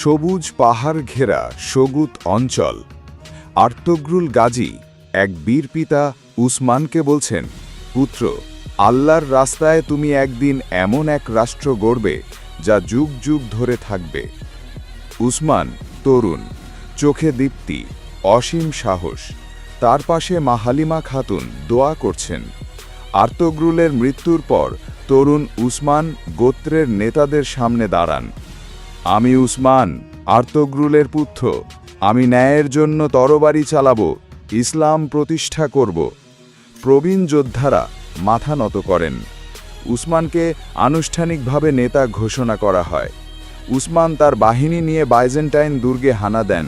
সবুজ পাহাড় ঘেরা সগুত অঞ্চল। আর্তগ্রুল গাজী, এক বীর পিতা উসমানকে বলছেন, পুত্র, আল্লাহর রাস্তায় তুমি একদিন এমন এক রাষ্ট্র গড়বে যা যুগ যুগ ধরে থাকবে। উসমান তরুণ, চোখে দীপ্তি, অসীম সাহস। তার পাশে মাহালিমা খাতুন দোয়া করছেন। আর্তগ্রুলের মৃত্যুর পর তরুণ উসমান গোত্রের নেতাদের সামনে দাঁড়ান। আমি উসমান, আর্তগ্রুলের পুত্র। আমি ন্যায়ের জন্য তরবারি চালাবো, ইসলাম প্রতিষ্ঠা করব। প্রবীণ যোদ্ধারা মাথা নত করেন। উসমানকে আনুষ্ঠানিকভাবে নেতা ঘোষণা করা হয়। উসমান তার বাহিনী নিয়ে বাইজেন্টাইন দুর্গে হানা দেন।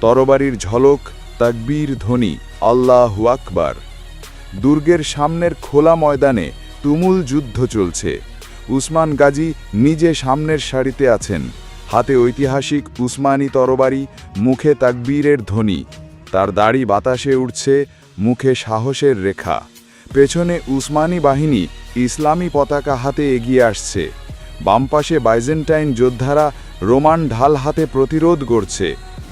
তরবারির ঝলক, তাকবীর ধ্বনি, আল্লাহ আকবার। দুর্গের সামনের খোলা ময়দানে তুমুল যুদ্ধ চলছে। উসমান গাজী নিজে সামনের সারিতে আছেন। হাতে ঐতিহাসিক উসমানী তরবারি, মুখে তাকবীরের ধ্বনি। তার দাড়ি বাতাসে উঠছে মুখে সাহসের রেখা। পেছনে উসমানী বাহিনী ইসলামী পতাকা হাতে এগিয়ে আসছে। বামপাশে বাইজেন্টাইন যোদ্ধারা রোমান ঢাল হাতে প্রতিরোধ করছে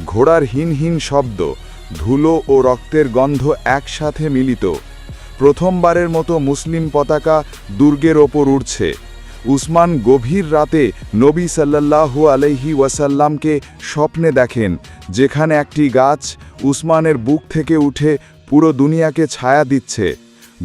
ঘোড়ার হিনহীন শব্দ, ধুলো ও রক্তের গন্ধ একসাথে মিলিত। প্রথমবারের মতো মুসলিম পতাকা দুর্গের ওপর উঠছে উসমান গভীর রাতে নবী সাল্লাল্লাহু আলাইহি ওয়াসাল্লামকে স্বপ্নে দেখেন, যেখানে একটি গাছ উসমানের বুক থেকে উঠে পুরো দুনিয়াকে ছায়া দিচ্ছে।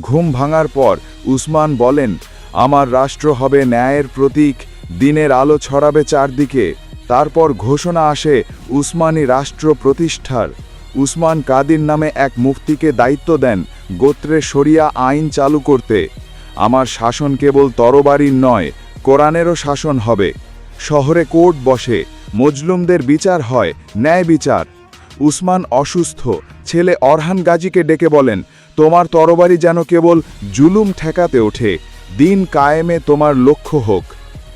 ঘুম ভাঙার পর উসমান বলেন, আমার রাষ্ট্র হবে ন্যায়ের প্রতীক, দিনের আলো ছড়াবে চারদিকে। তারপর ঘোষণা আসে, উসমানী রাষ্ট্র প্রতিষ্ঠার। উসমান কাদির নামে এক মুফতিকে দায়িত্ব দেন গোত্রে শরিয়া আইন চালু করতে। আমার শাসন কেবল তরবারির নয়, কোরআনেরও শাসন হবে। শহরে কোর্ট বসে, মজলুমদের বিচার হয়, ন্যায় বিচার। উসমান অসুস্থ, ছেলে অরহান গাজীকে ডেকে বলেন, তোমার তরবারি যেন কেবল জুলুম ঠেকাতে ওঠে, দিন কায়েমে তোমার লক্ষ্য হোক।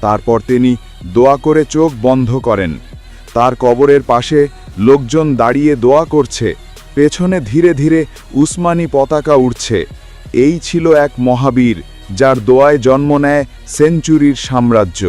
তারপর তিনি দোয়া করে চোখ বন্ধ করেন। তার কবরের পাশে লোকজন দাঁড়িয়ে দোয়া করছে। পেছনে ধীরে ধীরে উসমানী পতাকা উঠছে এই ছিল এক মহাবীর যার দোয়ায় জন্ম নেয় সেঞ্চুরির সাম্রাজ্য।